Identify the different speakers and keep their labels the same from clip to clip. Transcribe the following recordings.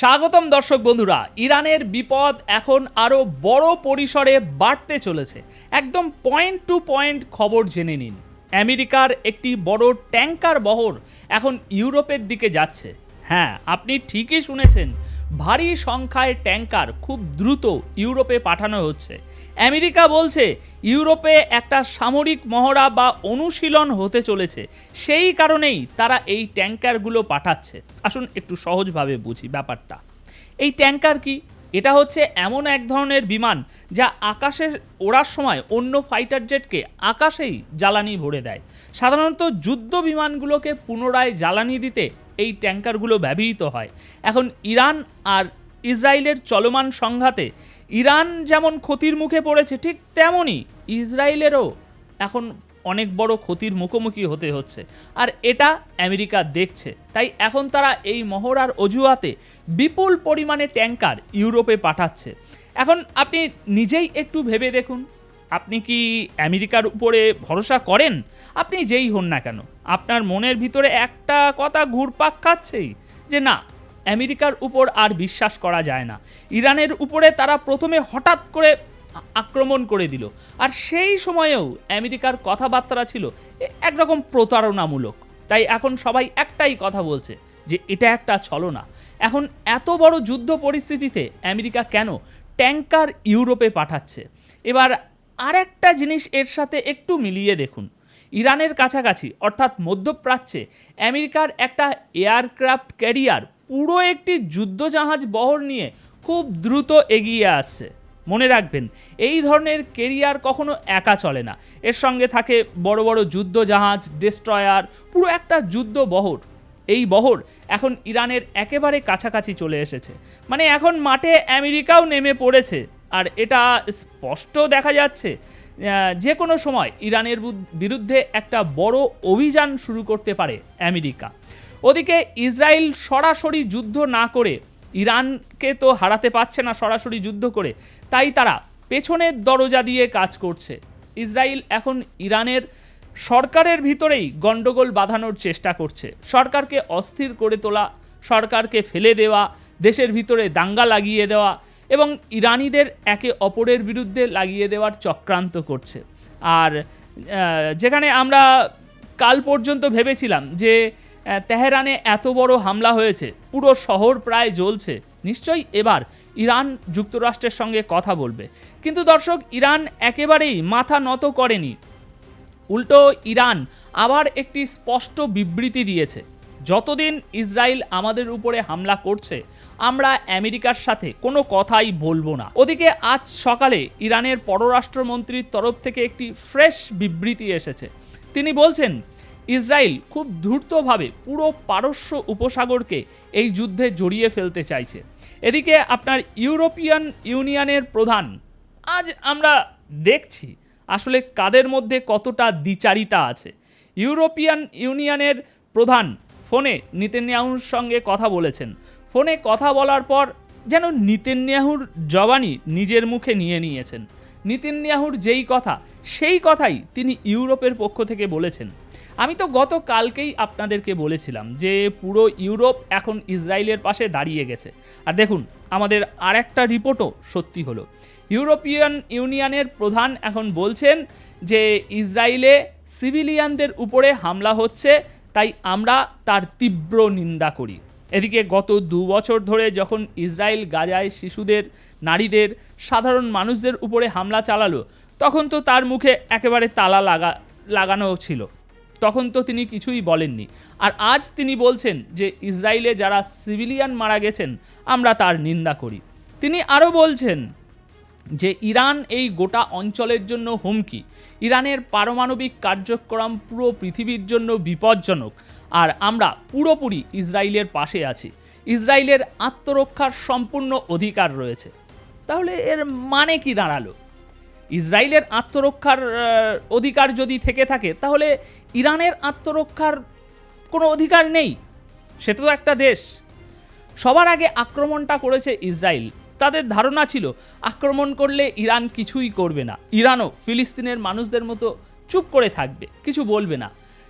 Speaker 1: স্বাগতম দর্শক বন্ধুরা, ইরানের বিপদ এখন আরও বড় পরিসরে বাড়তে চলেছে। একদম পয়েন্ট টু পয়েন্ট খবর জেনে নিন। আমেরিকার একটি বড় ট্যাঙ্কার বহর এখন ইউরোপের দিকে যাচ্ছে। হ্যাঁ আপনি ঠিকই শুনেছেন ভারী সংখ্যায় ট্যাঙ্কার খুব দ্রুত ইউরোপে পাঠানো হচ্ছে। আমেরিকা বলছে, ইউরোপে একটা সামরিক মহড়া বা অনুশীলন হতে চলেছে। সেই কারণেই তারা এই ট্যাঙ্কারগুলো পাঠাচ্ছে। আসুন একটু সহজভাবে বুঝি ব্যাপারটা। এই ট্যাঙ্কার কি? এটা হচ্ছে এমন এক ধরনের বিমান যা আকাশে ওড়ার সময় অন্য ফাইটার জেটকে আকাশেই জ্বালানি ভরে দেয়। সাধারণত যুদ্ধ বিমানগুলোকে পুনরায় জ্বালানি দিতে এই ট্যাঙ্কারগুলো ব্যবহৃত হয়। এখন ইরান আর ইসরায়েলের চলমান সংঘাতে ইরান যেমন ক্ষতির মুখে পড়েছে, ঠিক তেমনই ইসরায়েলেরও এখন অনেক বড় ক্ষতির মুখোমুখি হতে হচ্ছে। আর এটা আমেরিকা দেখছে। তাই এখন তারা এই মহড়ার অজুহাতে বিপুল পরিমাণে ট্যাঙ্কার ইউরোপে পাঠাচ্ছে। এখন আপনি নিজেই একটু ভেবে দেখুন। আপনি কি আমেরিকার উপরে ভরসা করেন? আপনি যেই হন না কেন, আপনার মনের ভিতরে একটা কথা ঘুরপাক খাচ্ছেই যে না, আমেরিকার উপর আর বিশ্বাস করা যায় না। ইরানের উপরে তারা প্রথমে হঠাৎ করে আক্রমণ করে দিল। আর সেই সময়েও আমেরিকার কথাবার্তা ছিল একরকম প্রতারণামূলক। তাই এখন সবাই একটাই কথা বলছে যে এটা একটা ছলনা। এখন এত বড় যুদ্ধ পরিস্থিতিতে আমেরিকা কেন ট্যাঙ্কার ইউরোপে পাঠাচ্ছে? এবার আরেকটা জিনিস এর সাথে একটু মিলিয়ে দেখুন। ইরানের কাছাকাছি, অর্থাৎ মধ্যপ্রাচ্যে, আমেরিকার একটা এয়ারক্রাফট ক্যারিয়ার, পুরো একটি যুদ্ধজাহাজ বহর নিয়ে খুব দ্রুত এগিয়ে আসছে। মনে রাখবেন, এই ধরনের কেরিয়ার কখনো একা চলে না। এর সঙ্গে থাকে বড় বড় যুদ্ধজাহাজ, ডেস্ট্রয়ার, পুরো একটা যুদ্ধ বহর। এই বহর এখন ইরানের একেবারে কাছাকাছি চলে এসেছে। মানে এখন মাঠে আমেরিকাও নেমে পড়েছে। আর এটা স্পষ্ট দেখা যাচ্ছে যে কোনো সময় ইরানের বিরুদ্ধে একটা বড় অভিযান শুরু করতে পারে আমেরিকা। ওদিকে ইসরায়েল সরাসরি যুদ্ধ না করে, ইরানকে তো হারাতে পারছে না সরাসরি যুদ্ধ করে, তাই তারা পেছনের দরজা দিয়ে কাজ করছে। ইসরায়েল এখন ইরানের সরকারের ভিতরেই গণ্ডগোল বাঁধানোর চেষ্টা করছে। সরকারকে অস্থির করে তোলা, সরকারকে ফেলে দেওয়া, দেশের ভিতরে দাঙ্গা লাগিয়ে দেওয়া এবং ইরানিদের একে অপরের বিরুদ্ধে লাগিয়ে দেওয়ার চক্রান্ত করছে। আর যেখানে আমরা কাল পর্যন্ত ভেবেছিলাম যে তেহরানে এত বড় হামলা হয়েছে, পুরো শহর প্রায় জ্বলছে, নিশ্চয়ই এবার ইরান যুক্তরাষ্ট্রের সঙ্গে কথা বলবে। কিন্তু দর্শক, ইরান একেবারেই মাথা নত করেনি। উল্টো ইরান আবার একটি স্পষ্ট বিবৃতি দিয়েছে। যতদিন ইসরায়েল আমাদের উপরে হামলা করছে, আমরা আমেরিকার সাথে কোনো কথাই বলব না। ওদিকে আজ সকালে ইরানের পররাষ্ট্রমন্ত্রীর তরফ থেকে একটি ফ্রেশ বিবৃতি এসেছে। তিনি বলছেন, ইসরায়েল খুব ধূর্তভাবে পুরো পারস্য উপসাগরকে এই যুদ্ধে জড়িয়ে ফেলতে চাইছে। এদিকে আপনার ইউরোপিয়ান ইউনিয়নের প্রধান, আজ আমরা দেখছি আসলে কাদের মধ্যে কতটা দ্বিচারিতা আছে। ইউরোপিয়ান ইউনিয়নের প্রধান নিতেন্যাহুর সঙ্গে কথা বলেছেন। ফোনে কথা বলার পর যেন নিতেন্যাহুর জবানি নিজের মুখে নিয়ে নিয়েছেন। নিতেন্যাহুর যেই কথা, সেই কথাই তিনি ইউরোপের পক্ষ থেকে বলেছেন। আমি তো গত কালকেই আপনাদেরকে বলেছিলাম যে পুরো ইউরোপ এখন ইসরায়েলের পাশে দাঁড়িয়ে গেছে। আর দেখুন, আমাদের আর একটা রিপোর্টও সত্যি হলো। ইউরোপিয়ান ইউনিয়নের প্রধান এখন বলছেন যে ইসরায়েলে সিভিলিয়ানদের উপরে হামলা হচ্ছে তাই আমরা তার তীব্র নিন্দা করি। এদিকে গত দু বছর ধরে যখন ইসরায়েল গাজায় শিশুদের, নারীদের, সাধারণ মানুষদের উপরে হামলা চালালো, তখন তো তার মুখে একেবারে তালা লাগা, লাগানো ছিল। তখন তো তিনি কিছুই বলেননি। আর আজ তিনি বলছেন যে ইসরায়েলে যারা সিভিলিয়ান মারা গেছেন, আমরা তার নিন্দা করি। তিনি আরও বলছেন যে ইরান এই গোটা অঞ্চলের জন্য হুমকি। ইরানের পারমাণবিক কার্যক্রম পুরো পৃথিবীর জন্য বিপজ্জনক। আর আমরা পুরোপুরি ইসরায়েলের পাশে আছি। ইসরায়েলের আত্মরক্ষার সম্পূর্ণ অধিকার রয়েছে। তাহলে এর মানে কি দাঁড়াল? ইসরায়েলের আত্মরক্ষার অধিকার যদি থেকে থাকে, তাহলে ইরানের আত্মরক্ষার কোনো অধিকার নেই? সেটা তো একটা দেশ। সবার আগে আক্রমণটা করেছে ইসরায়েল। তাদের ধারণা ছিল, আক্রমণ করলে ইরান কিছুই করবে না। ইরানও ফিলিস্তিনের মানুষদের মতো চুপ করে থাকবে, কিছু বলবে না।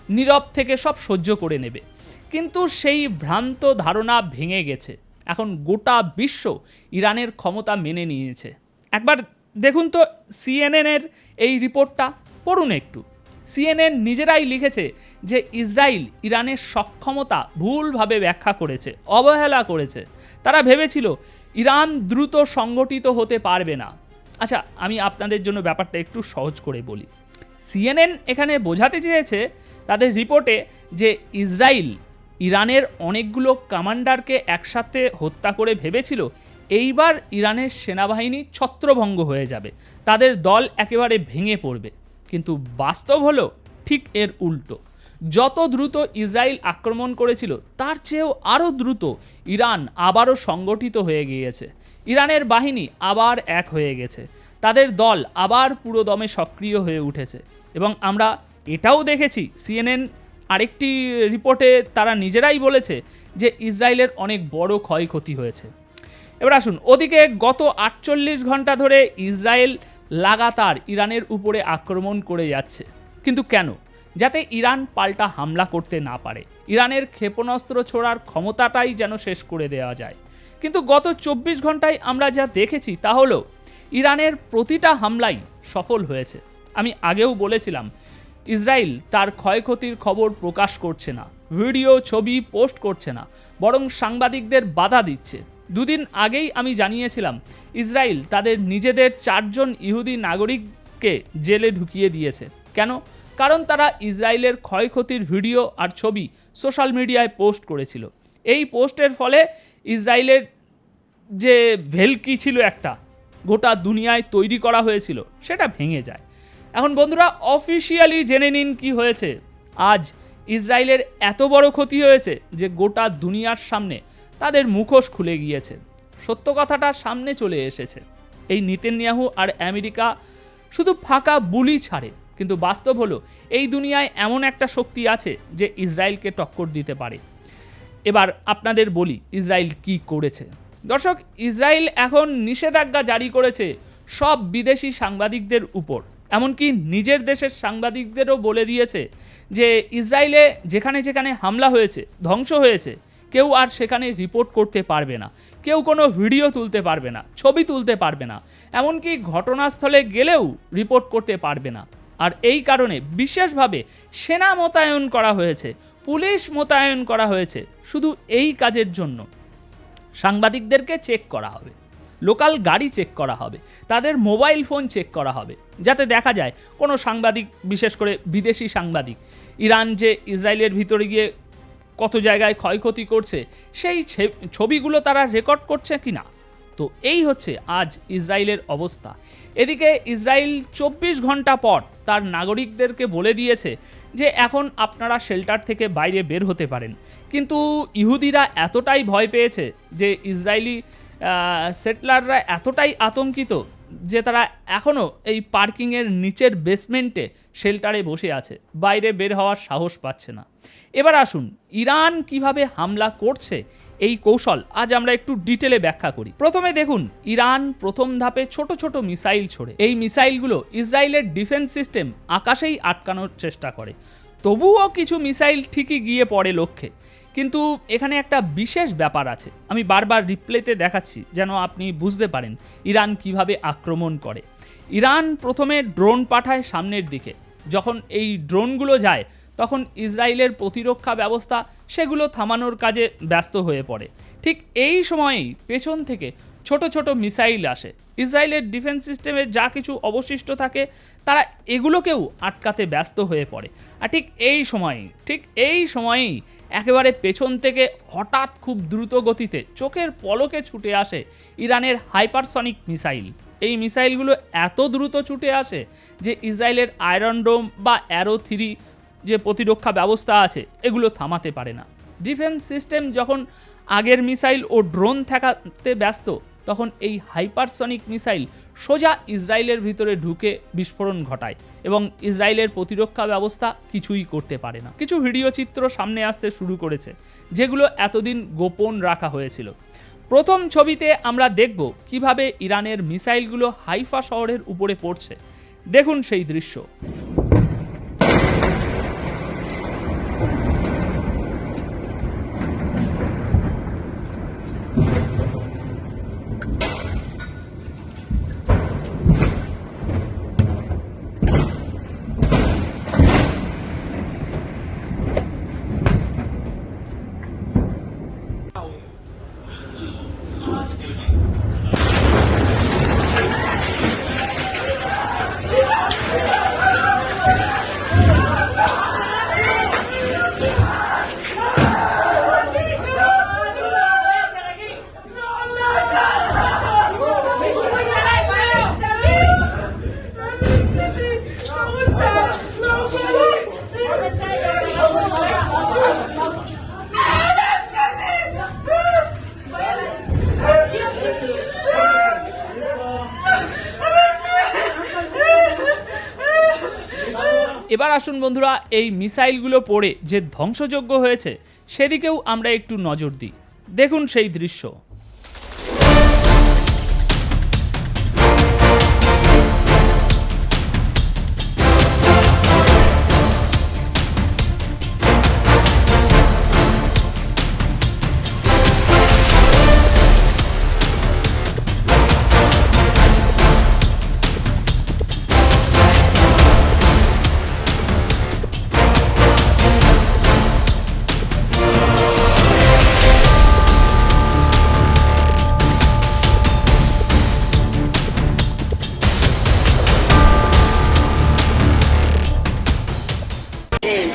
Speaker 1: নীরব থেকে সব সহ্য করে নেবে। কিন্তু সেই ভ্রান্ত ধারণা ভেঙে গেছে। এখন গোটা বিশ্ব ইরানের ক্ষমতা মেনে নিয়েছে। একবার দেখুন তো সিএনএনের এই রিপোর্টটা, পড়ুন একটু। সিএনএন নিজেরাই লিখেছে যে ইসরায়েল ইরানের সক্ষমতা ভুলভাবে ব্যাখ্যা করেছে, অবহেলা করেছে। তারা ভেবেছিল ইরান দ্রুত সংগঠিত হতে পারবে না। আচ্ছা আমি আপনাদের জন্য ব্যাপারটা একটু সহজ করে বলি। সিএনএন এখানে বোঝাতে চেয়েছে তাদের রিপোর্টে যে ইসরায়েল ইরানের অনেকগুলো কমান্ডারকে একসাথে হত্যা করে ভেবেছিল, এইবার ইরানের সেনাবাহিনী ছত্রভঙ্গ হয়ে যাবে। তাদের দল একেবারে ভেঙে পড়বে। কিন্তু বাস্তব হলো ঠিক এর উল্টো। যত দ্রুত ইসরায়েল আক্রমণ করেছিল, তার চেয়েও আরও দ্রুত ইরান আবারও সংগঠিত হয়ে গিয়েছে। ইরানের বাহিনী আবার এক হয়ে গেছে। তাদের দল আবার পুরো দমে সক্রিয় হয়ে উঠেছে। এবং আমরা এটাও দেখেছি, সিএনএন আরেকটি রিপোর্টে তারা নিজেরাই বলেছে যে ইসরায়েলের অনেক বড় ক্ষয়ক্ষতি হয়েছে। এবার আসুন, ওদিকে গত আটচল্লিশ ঘণ্টা ধরে ইসরায়েল লাগাতার ইরানের উপরে আক্রমণ করে যাচ্ছে। কিন্তু কেন? যাতে ইরান পাল্টা হামলা করতে না পারে। ইরানের ক্ষেপণাস্ত্র ছোড়ার ক্ষমতাটাই যেন শেষ করে দেওয়া যায়। কিন্তু গত চব্বিশ ঘন্টায় আমরা যা দেখেছি তা হলো, ইরানের প্রতিটা হামলাই সফল হয়েছে। আমি আগেও বলেছিলাম, ইসরায়েল তার ক্ষয়ক্ষতির খবর প্রকাশ করছে না, ভিডিও, ছবি পোস্ট করছে না, বরং সাংবাদিকদের বাধা দিচ্ছে। দুদিন আগেই আমি জানিয়েছিলাম, ইসরায়েল তাদের নিজেদের চারজন ইহুদি নাগরিককে জেলে ঢুকিয়ে দিয়েছে। কেন? কারণ তারা ইসরায়েলের ক্ষয়ক্ষতির ভিডিও আর ছবি সোশ্যাল মিডিয়ায় পোস্ট করেছিল। এই পোস্টের ফলে ইসরায়েলের যে ভেলকি ছিল একটা, গোটা দুনিয়ায় তৈরি করা হয়েছিল, সেটা ভেঙে যায়। এখন বন্ধুরা, অফিসিয়ালি জেনে নিন কি হয়েছে। আজ ইসরায়েলের এত বড় ক্ষতি হয়েছে যে গোটা দুনিয়ার সামনে তাদের মুখোশ খুলে গিয়েছে। সত্য কথাটা সামনে চলে এসেছে। এই নিতেনিয়াহু আর আমেরিকা শুধু ফাঁকা বুলি ছাড়ে কিন্তু বাস্তব হলো, এই দুনিয়ায় এমন একটা শক্তি আছে যে ইসরায়েলকে টক্কর দিতে পারে। এবার আপনাদের বলি, ইসরায়েল কি করেছে? দর্শক, ইসরায়েল এখন নিষেধাজ্ঞা জারি করেছে সব বিদেশি সাংবাদিকদের উপর। এমনকি নিজের দেশের সাংবাদিকদেরও বলে দিয়েছে যে ইসরায়েলে যেখানে যেখানে হামলা হয়েছে, ধ্বংস হয়েছে, কেউ আর সেখানে রিপোর্ট করতে পারবে না। কেউ কোনো ভিডিও তুলতে পারবে না, ছবি তুলতে পারবে না। এমনকি ঘটনাস্থলে গেলেও রিপোর্ট করতে পারবে না। আর এই কারণে বিশেষভাবে সেনা মোতায়েন করা হয়েছে, পুলিশ মোতায়েন করা হয়েছে শুধু এই কাজের জন্য। সাংবাদিকদেরকে চেক করা হবে লোকাল গাড়ি চেক করা হবে, তাদের মোবাইল ফোন চেক করা হবে, যাতে দেখা যায় কোনো সাংবাদিক, বিশেষ করে বিদেশি সাংবাদিক, ইরান যে ইসরায়েলের ভিতরে গিয়ে কত জায়গায় ক্ষয়ক্ষতি করছে, সেই ছবিগুলো তারা রেকর্ড করছে কি না তো এই হচ্ছে আজ ইসরায়েলের অবস্থা। এদিকে ইসরায়েল চব্বিশ ঘণ্টা পর তার নাগরিকদেরকে বলে দিয়েছে যে এখন আপনারা শেল্টার থেকে বাইরে বের হতে পারেন। কিন্তু ইহুদিরা এতটাই ভয় পেয়েছে যে ইসরায়েলি সেটলাররা এতটাই আতঙ্কিত যে তারা এখনও এই পার্কিংয়ের নিচের বেসমেন্টে শেল্টারে বসে আছে, বাইরে বের হওয়ার সাহস পাচ্ছে না। এবার আসুন, ইরান কীভাবে হামলা করছে এই কৌশল আজ আমরা একটু ডিটেলে ব্যাখ্যা করি। প্রথমে দেখুন, ইরান প্রথম ধাপে ছোট ছোট মিসাইল ছোড়ে। এই মিসাইলগুলো ইসরায়েলের ডিফেন্স সিস্টেম আকাশেই আটকানোর চেষ্টা করে। তবুও কিছু মিসাইল ঠিকই গিয়ে পড়ে লক্ষ্যে। কিন্তু এখানে একটা বিশেষ ব্যাপার আছে। আমি বারবার রিপ্লেতে দেখাচ্ছি যেন আপনি বুঝতে পারেন ইরান কীভাবে আক্রমণ করে। ইরান প্রথমে ড্রোন পাঠায় সামনের দিকে। যখন এই ড্রোনগুলো যায় তখন ইসরায়েলের প্রতিরক্ষা ব্যবস্থা সেগুলো থামানোর কাজে ব্যস্ত হয়ে পড়ে। ঠিক এই সময়েই পেছন থেকে ছোট ছোট মিসাইল আসে। ইসরায়েলের ডিফেন্স সিস্টেমের যা কিছু অবশিষ্ট থাকে, তারা এগুলোকেও আটকাতে ব্যস্ত হয়ে পড়ে। আর ঠিক এই সময়েই, ঠিক এই সময়েই একেবারে পেছন থেকে হঠাৎ খুব দ্রুত গতিতে চোখের পলকে ছুটে আসে ইরানের হাইপারসনিক মিসাইল। এই মিসাইলগুলো এত দ্রুত ছুটে আসে যে ইসরায়েলের আয়রন ডোম বা অ্যারো থ্রি যে প্রতিরক্ষা ব্যবস্থা আছে, এগুলো থামাতে পারে না। ডিফেন্স সিস্টেম যখন আগের মিসাইল ও ড্রোন ঠেকাতে ব্যস্ত, তখন এই হাইপারসনিক মিসাইল সোজা ইসরায়েলের ভিতরে ঢুকে বিস্ফোরণ ঘটায় এবং ইসরায়েলের প্রতিরক্ষা ব্যবস্থা কিছুই করতে পারে না। কিছু ভিডিও চিত্র সামনে আসতে শুরু করেছে, যেগুলো এতদিন গোপন রাখা হয়েছিল। প্রথম ছবিতে আমরা দেখব কীভাবে ইরানের মিসাইলগুলো হাইফা শহরের উপরে পড়ছে। দেখুন সেই দৃশ্য। এবার আসুন বন্ধুরা, এই মিসাইলগুলো পড়ে যে ধ্বংসযোগ্য হয়েছে, সেদিকেও আমরা একটু নজর দিই। দেখুন সেই দৃশ্য।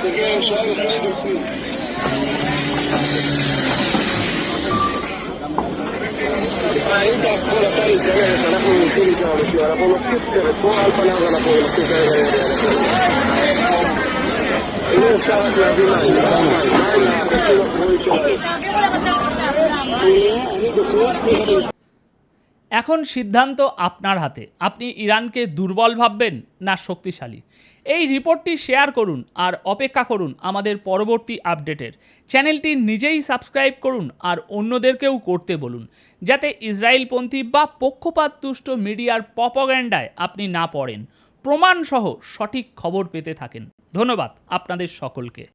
Speaker 2: Grazie.
Speaker 1: এখন সিদ্ধান্ত আপনার হাতে। আপনি ইরানকে দুর্বল ভাববেন না শক্তিশালী। এই রিপোর্টটি শেয়ার করুন আর অপেক্ষা করুন আমাদের পরবর্তী আপডেটের। চ্যানেলটি নিজেই সাবস্ক্রাইব করুন আর অন্যদেরকেও করতে বলুন, যাতে ইসরায়েলপন্থী বা পক্ষপাত তুষ্ট মিডিয়ার পপগ্যান্ডায় আপনি না পড়েন। প্রমাণসহ সঠিক খবর পেতে থাকেন। ধন্যবাদ আপনাদের সকলকে।